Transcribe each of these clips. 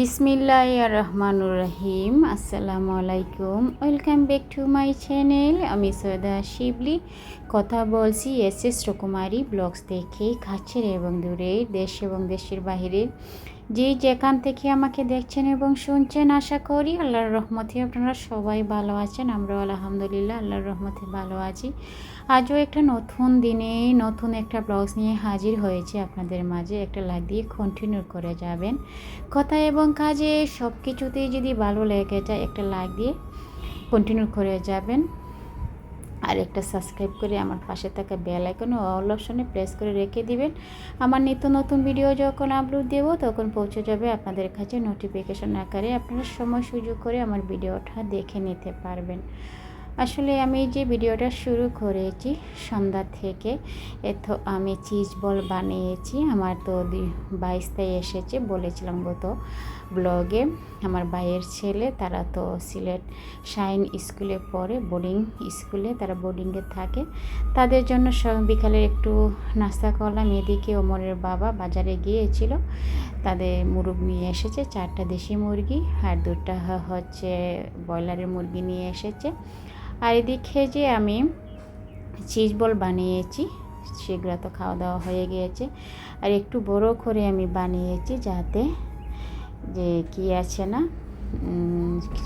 বিসমিল্লাহ রহমানুর রহিম। আসসালামু আলাইকুম। Welcome back to my channel. আমি সৈদা শিবলি। কথা বলছি এস এস রকুমারি ব্লগস থেকে কাছের এবং দূরের দেশ এবং দেশের বাহিরে। যে যেখান থেকে আমাকে দেখছেন এবং শুনছেন, আশা করি আল্লাহর রহমতে আপনারা সবাই ভালো আছেন। আমরাও আলহামদুলিল্লাহ আল্লাহর রহমতে ভালো আছি। আজও একটা নতুন দিনে নতুন একটা ব্লগস নিয়ে হাজির হয়েছে আপনাদের মাঝে। একটা লাইক দিয়ে কন্টিনিউ করে যাবেন। কথা এবং কাজে সব কিছুতেই যদি ভালো লেগে যায়, একটা লাইক দিয়ে কন্টিনিউ করে যাবেন। আর একটা সাবস্ক্রাইব করে আমার পাশে থাকা বেল আইকনে অল অপশনে প্রেস করে রেখে দিবেন। আমার নিত্য নতুন ভিডিও যখন আপলোড দেব, তখন পৌঁছে যাবে আপনাদের কাছে নোটিফিকেশন আকারে আপনারা সময় সুযোগ করে আমার ভিডিওটা দেখে নিতে পারবেন। আসলে আমি যে ভিডিওটা শুরু করেছি, সন্ধ্যা থেকে এত আমি চিজ বল বানিয়েছি। আমার তো বাইশটাই এসেছে বলেছিলাম গত ব্লগে। আমার ভাইয়ের ছেলে, তারা তো সিলেট শাইন স্কুলে পড়ে, বোর্ডিং স্কুলে তারা বোর্ডিংয়ে থাকে। তাদের জন্য বিকালে একটু নাস্তা করলাম। এদিকে ওমরের বাবা বাজারে গিয়েছিল। তাদের মুরগ নিয়ে এসেছে, চারটা দেশি মুরগি আর দুটা হচ্ছে ব্রয়লারের মুরগি নিয়ে এসেছে। আর এদিকে যে আমি চিজ বল বানিয়েছি, সেগুলো তো খাওয়া দাওয়া হয়ে গিয়েছে। আর একটু বড় করে আমি বানিয়েছি যাতে যে কি আছে না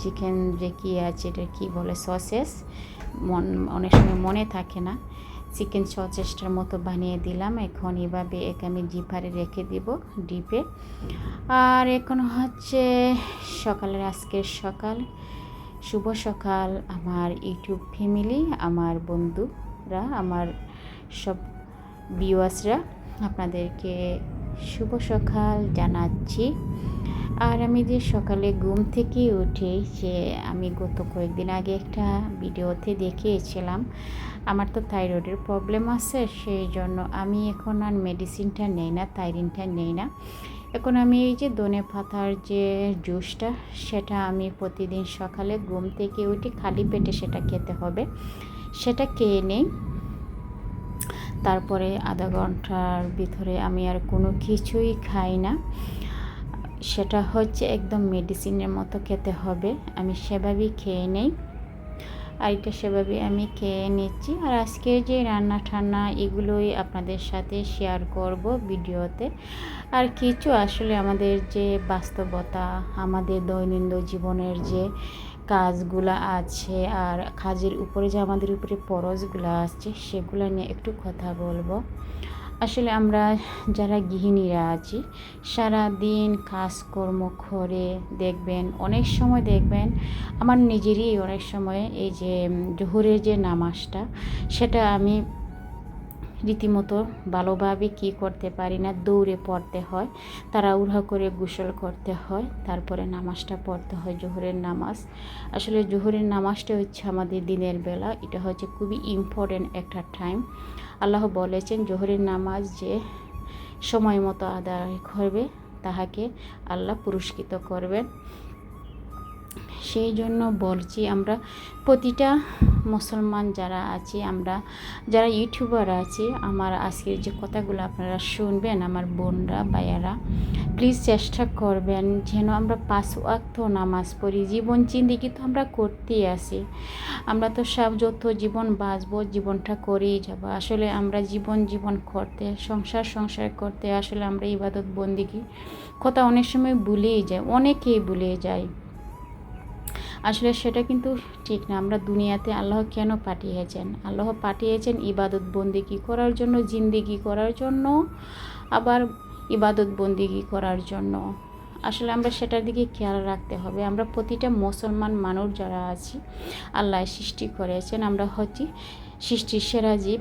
চিকেন যে কি আছে, এটা কি বলে, সসেস, মন, অনেক সময় মনে থাকে না। চিকেন সসেসটার মতো বানিয়ে দিলাম। এখন এভাবে এক আমি জিপারে রেখে দিব, ডিপে। আর এখন হচ্ছে সকালের আজকের সকাল। শুভ সকাল আমার ইউটিউব ফ্যামিলি, আমার বন্ধুরা, আমার সব ভিউয়ার্সরা আপনাদেরকে শুভ সকাল জানাচ্ছি। আর আমি যে সকালে ঘুম থেকে উঠে যে আমি গত কয়েকদিন আগে একটা ভিডিওতে দেখিয়েছিলাম, আমার তো থাইরয়েডের প্রবলেম আছে, সেই জন্য আমি এখন আর মেডিসিনটা নেই না থাইরিনটা নেই না। এখন আমি এই যে দনে পাতার যে জুসটা, সেটা আমি প্রতিদিন সকালে ঘুম থেকে উঠে খালি পেটে সেটা খেতে হবে। সেটা খেয়ে নেই। তারপরে আধা ঘণ্টার ভিতরে আমি আর কোনো কিছুই খাই না। সেটা হচ্ছে একদম মেডিসিনের মতো খেতে হবে। আমি সেভাবেই খেয়ে নেই। আর এটা সেভাবে আমি খেয়ে নিচ্ছি। আর আজকে যে রান্না ঠান্না এগুলোই আপনাদের সাথে শেয়ার করব ভিডিওতে। আর কিছু আসলে আমাদের যে বাস্তবতা, আমাদের দৈনন্দিন জীবনের যে কাজগুলো আছে আর কাজের উপরে যে আমাদের উপরে পরশগুলো আছে সেগুলো নিয়ে একটু কথা বলব। আসলে আমরা যারা গৃহিণীরা আছি সারা দিন কাজকর্ম করে দেখবেন, অনেক সময় দেখবেন, আমার নিজেরই অনেক সময় এই যে জোহরের যে নামাজটা, সেটা আমি রীতিমতো ভালোভাবে কি করতে পারি না, দৌড়ে পড়তে হয় তারা উড়া করে গোসল করতে হয়, তারপরে নামাজটা পড়তে হয়, জোহরের নামাজ। আসলে জোহরের নামাজটা হচ্ছে আমাদের দিনের বেলা, এটা হচ্ছে খুবই ইম্পর্টেন্ট একটা টাইম আল্লাহ বলেছেন, জোহরের নামাজ যে সময় মতো আদায় করবে, তাহাকে আল্লাহ পুরস্কৃত করবেন। সেই জন্য বলছি আমরা প্রতিটা মুসলমান যারা আছি, আমরা যারা ইউটিউবার আছি, আমার আজকের যে কথাগুলো আপনারা শুনবেন, আমার বোনরা, ভাইয়ারা প্লিজ চেষ্টা করবেন যেন আমরা পাঁচ ওয়াক্ত নামাজ পড়ি। জীবন চিন্দিকি তো আমরা করতেই আসি আমরা তো সব যত জীবন বাঁচবো, জীবনটা করেই যাব। আসলে আমরা জীবন জীবন করতে, সংসার সংসার করতে আসলে আমরা ইবাদত বন্দিগি। কথা অনেক সময় ভুলেই যায় অনেকেই ভুলে যায়। আসলে সেটা কিন্তু ঠিক না। আমরা দুনিয়াতে আল্লাহ কেন পাঠিয়েছেন? আল্লাহ পাঠিয়েছেন ইবাদত বন্দিগি করার জন্য, জিন্দিগি করার জন্য, আবার ইবাদত বন্দিগি করার জন্য। আসলে আমরা সেটার দিকে খেয়াল রাখতে হবে। আমরা প্রতিটা মুসলমান মানুষ যারা আছি, আল্লাহ সৃষ্টি করেছেন, আমরা হচ্ছি সৃষ্টির সেরা জীব।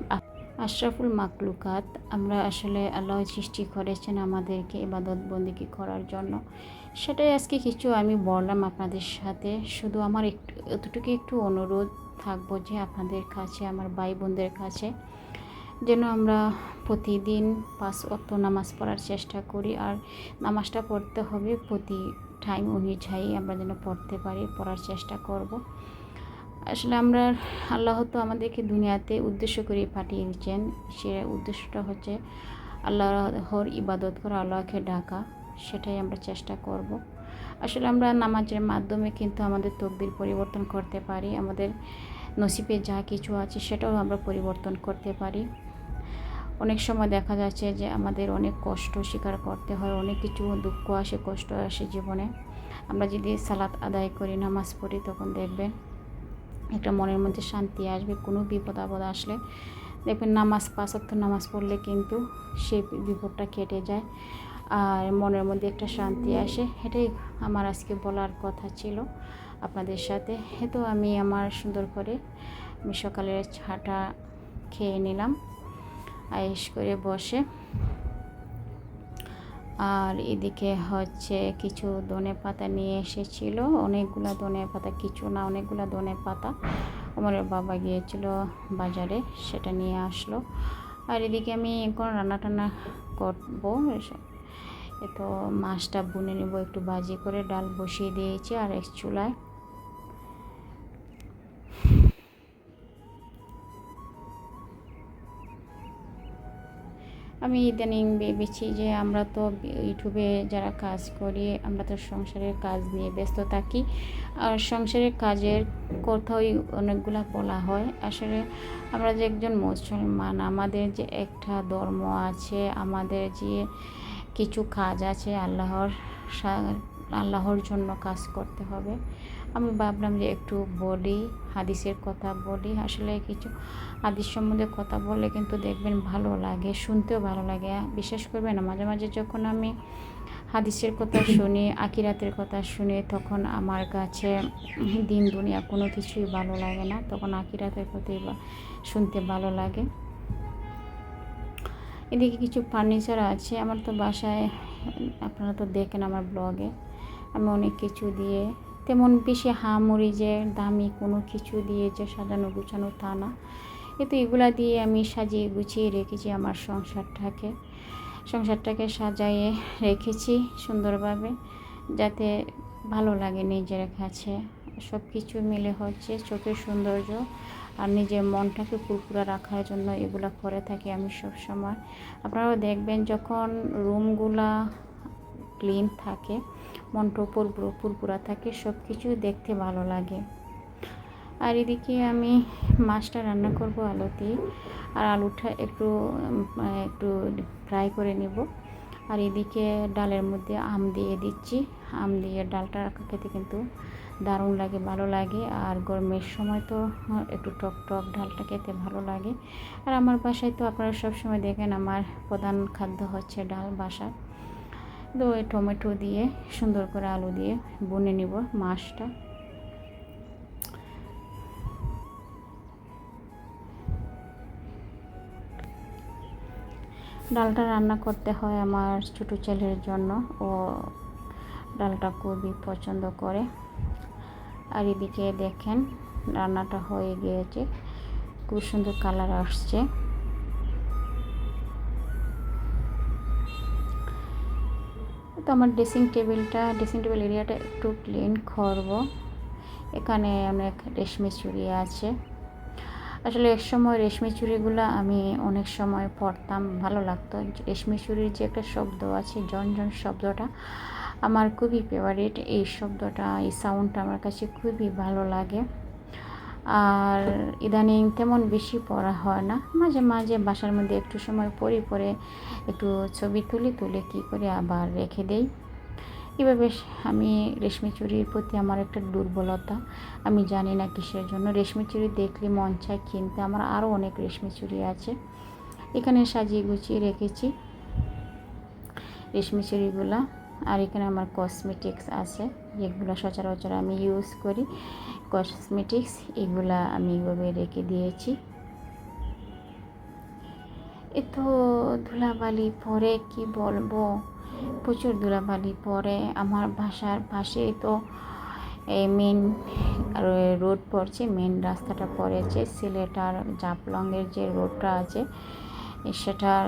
আশরাফুল মাকলুকাত আমরা আসলে আল্লাহ সৃষ্টি করেছেন আমাদেরকে ইবাদত বন্দিগি করার জন্য। সেটাই আজকে কিছু আমি বললাম আপনাদের সাথে। শুধু আমার একটু, এতটুকু একটু অনুরোধ থাকব যে আপনাদের কাছে, আমার ভাই বোনদের কাছে, যেন আমরা প্রতিদিন পাঁচ অক্ত নামাজ পড়ার চেষ্টা করি। আর নামাজটা পড়তে হবে প্রতি টাইম অনুযায়ী আমরা যেন পড়তে পারি, পড়ার চেষ্টা করব। আসলে আমরা, আল্লাহ তো আমাদেরকে দুনিয়াতে উদ্দেশ্য করে পাঠিয়ে দিচ্ছেন সে উদ্দেশ্যটা হচ্ছে আল্লাহর ইবাদত করা আল্লাহকে ডাকা। সেটাই আমরা চেষ্টা করব। আসলে আমরা নামাজের মাধ্যমে কিন্তু আমাদের তকদির পরিবর্তন করতে পারি, আমাদের নসিবে যা কিছু আছে সেটাও আমরা পরিবর্তন করতে পারি। অনেক সময় দেখা যাচ্ছে যে আমাদের অনেক কষ্ট স্বীকার করতে হয়, অনেক কিছু দুঃখ আসে, কষ্ট আসে জীবনে। আমরা যদি সালাত আদায় করি, নামাজ পড়ি, তখন দেখবেন একটা মনের মধ্যে শান্তি আসবে, কোনো বিপদ আপদ আসলে। দেখবেন নামাজ পাঁচ নামাজ পড়লে কিন্তু সেই বিপদটা কেটে যায়। আর মনের মধ্যে একটা শান্তি আসে, এটাই আমার আজকে বলার কথা ছিল আপনাদের সাথে। তো আমি আমার সুন্দর করে আমি সকালের ছাটা খেয়ে নিলাম আয়েস করে বসে। আর এদিকে হচ্ছে কিছু ধনে পাতা নিয়ে এসেছিল, অনেকগুলো ধনে পাতা, কিছু না, অনেকগুলো ধনে পাতা। আমার বাবা গিয়েছিল বাজারে, সেটা নিয়ে আসলো। আর এদিকে আমি এখন রান্না টান্না করব তো মাছটা বুনে নেব, একটু বাজি করে ডাল বসিয়ে দিয়েছি আর এক চুলায়। আমি ইদানিং ভেবেছি যে আমরা তো ইউটিউবে যারা কাজ করি, আমরা তো সংসারের কাজ নিয়ে ব্যস্ত থাকি। আর সংসারের কাজের কোথাওই অনেকগুলা বলা হয়। আসলে আমরা যে একজন মুসলমান, আমাদের যে একটা ধর্ম আছে, আমাদের যে কিছু কাজ আছে, আল্লাহর আল্লাহর জন্য কাজ করতে হবে। আমি ভাবলাম যে একটু বলি, হাদিসের কথা বলি। আসলে কিছু হাদিস সম্বন্ধে কথা বললে কিন্তু দেখবেন ভালো লাগে, শুনতেও ভালো লাগে। বিশ্বাস করবেন না, মাঝে মাঝে যখন আমি হাদিসের কথা শুনি আকিরাতের কথা শুনি, তখন আমার কাছে দিন, দুনিয়া কোনো কিছুই ভালো লাগে না। তখন আকিরাতের কথাই শুনতে ভালো লাগে। এদিকে কিছু ফার্নিচার আছে, আমার তো বাসায়, আপনারা তো দেখেন আমার ব্লগে, আমি অনেক কিছু দিয়ে, তেমন বেশি হামড়ি যে দামি কোনো কিছু দিয়ে যে সাজানো গুছানো তা না। কিন্তু এগুলা দিয়ে আমি সাজিয়ে গুছিয়ে রেখেছি আমার সংসারটাকে। সংসারটাকে সাজাইয়ে রেখেছি সুন্দরভাবে, যাতে ভালো লাগে নিজের কাছে। সব কিছু মিলে হচ্ছে চোখের সৌন্দর্য আর নিজের মনটাকে পুরপুরা রাখার জন্য এগুলো করে থাকি আমি সব সময় আপনারাও দেখবেন যখন রুমগুলা ক্লিন থাকে, মনটা পুরপুরো, পুরপুরা থাকে সব কিছু দেখতে ভালো লাগে। আর এদিকে আমি মাছটা রান্না করব আলুতে। আর আলুটা একটু একটু ফ্রাই করে নেব। আর এদিকে ডালের মধ্যে আম দিয়ে দিচ্ছি। আম দিয়ে ডালটা খেতে কিন্তু দারুণ লাগে, ভালো লাগে। আর গরমের সময় তো একটু টক টক ডালটা খেতে ভালো লাগে। আর আমার বাসায় তো আপনারা সব সময় দেখেন আমার প্রধান খাদ্য হচ্ছে ডাল বাসায় তো টমেটো দিয়ে, সুন্দর করে আলু দিয়ে বুনে নিব মাছটা। ডালটা রান্না করতে হয় আমার ছোটো ছেলের জন্য। ও ডালটা খুবই পছন্দ করে। আর এদিকে দেখেন রান্নাটা হয়ে গিয়েছে। খুব সুন্দর কালার আসছে। তো আমার ড্রেসিং টেবিলটা, ড্রেসিং টেবিল এরিয়াটা একটু ক্লিন করব। এখানে অনেক রেশমি চুড়ি আছে। আসলে এক সময় রেশমি চুড়িগুলো আমি অনেক সময় পরতাম, ভালো লাগতো। রেশমি চুড়ির যে একটা শব্দ আছে, জন জন শব্দটা আমার খুবই ফেভারিট এই শব্দটা, এই সাউন্ডটা আমার কাছে খুবই ভালো লাগে। আর ইদানিং তেমন বেশি পড়া হয় না। মাঝে মাঝে বাসার মধ্যে একটু সময় পরে পরে একটু ছবি তুলে তুলে কী করে আবার রেখে দেই। এভাবে আমি রেশমি চুরির প্রতি আমার একটা দুর্বলতা। আমি জানি না কিসের জন্য। রেশমি চুরি দেখলে মন চায় কিনতে। আমার আরও অনেক রেশমি চুরি আছে। এখানে সাজিয়ে গুছিয়ে রেখেছি। রেশমি চুরিগুলো আর এখানে আমার কসমেটিক্স আছে। যেগুলো সচরাচর আমি ইউজ করি। কসমেটিক্স এগুলা আমি এইভাবে রেখে দিয়েছি। এ তো ধুলাবালি পরে কি বলব? প্রচুর ধুলাবালি পরে। আমার বাসার পাশে তো এই মেন রোড পড়ছে মেন রাস্তাটা পড়েছে। সিলেটার জাপলংয়ের যে রোডটা আছে, সেটার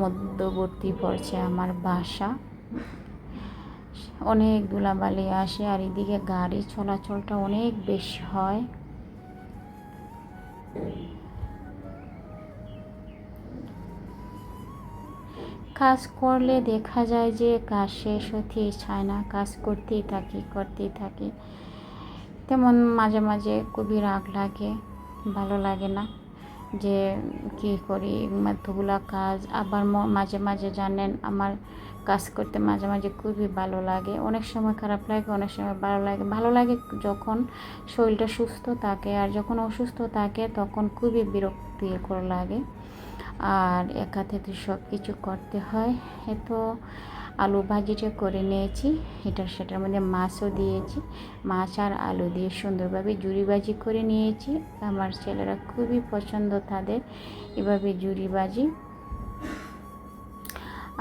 মধ্যবর্তী পড়ছে আমার বাসা। অনেক ধুলাবালি আসে আর এদিকে গাড়ি চলাচলটা অনেক বেশি হয়। কাজ করলে দেখা যায় যে কাজ শেষ হতেই চায় না, কাজ করতেই থাকি করতেই থাকি। তেমন মাঝে মাঝে খুবই রাগ লাগে, ভালো লাগে না যে কী করি এতগুলা কাজ। আবার মাঝে মাঝে জানেন, আমার কাজ করতে মাঝে মাঝে খুবই ভালো লাগে। অনেক সময় খারাপ লাগে, অনেক সময় ভালো লাগে। ভালো লাগে যখন শরীরটা সুস্থ থাকে আর যখন অসুস্থ থাকে তখন খুবই বিরক্তিকর লাগে। আর একা থেকে সব কিছু করতে হয়। এ তো আলু ভাজিটা করে নিয়েছি, এটা সেটার মধ্যে মাছও দিয়েছি। মাছ আর আলু দিয়ে সুন্দরভাবে জুড়ি ভাজি করে নিয়েছি। আমার ছেলেরা খুবই পছন্দ তাদের। এভাবে জুড়ি ভাজি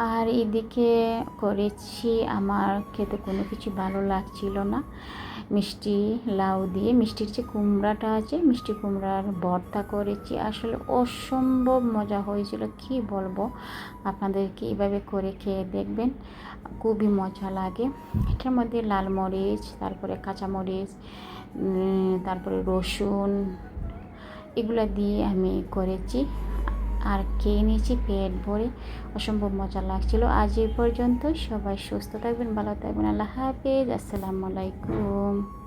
আর এদিকে করেছি আমার খেতে কোনো কিছু ভালো লাগছিল না। মিষ্টি লাউ দিয়ে মিষ্টির যে কুমড়াটা আছে মিষ্টি কুমড়ার ভর্তা করেছি। আসলে অসম্ভব মজা হয়েছিল কি বলব? আপনাদেরকে এভাবে করে খেয়ে দেখবেন খুবই মজা লাগে। এটার মধ্যে লাল মরিচ তারপরে কাঁচামরিচ উম, তারপরে রসুন এগুলো দিয়ে আমি করেছি। আর খেয়ে নিয়েছি, পেট ভরে। অসম্ভব মজা লাগছিল। আজ এই পর্যন্ত সবাই সুস্থ থাকবেন, ভালো থাকবেন। আল্লাহ হাফেজ। আসসালামু আলাইকুম।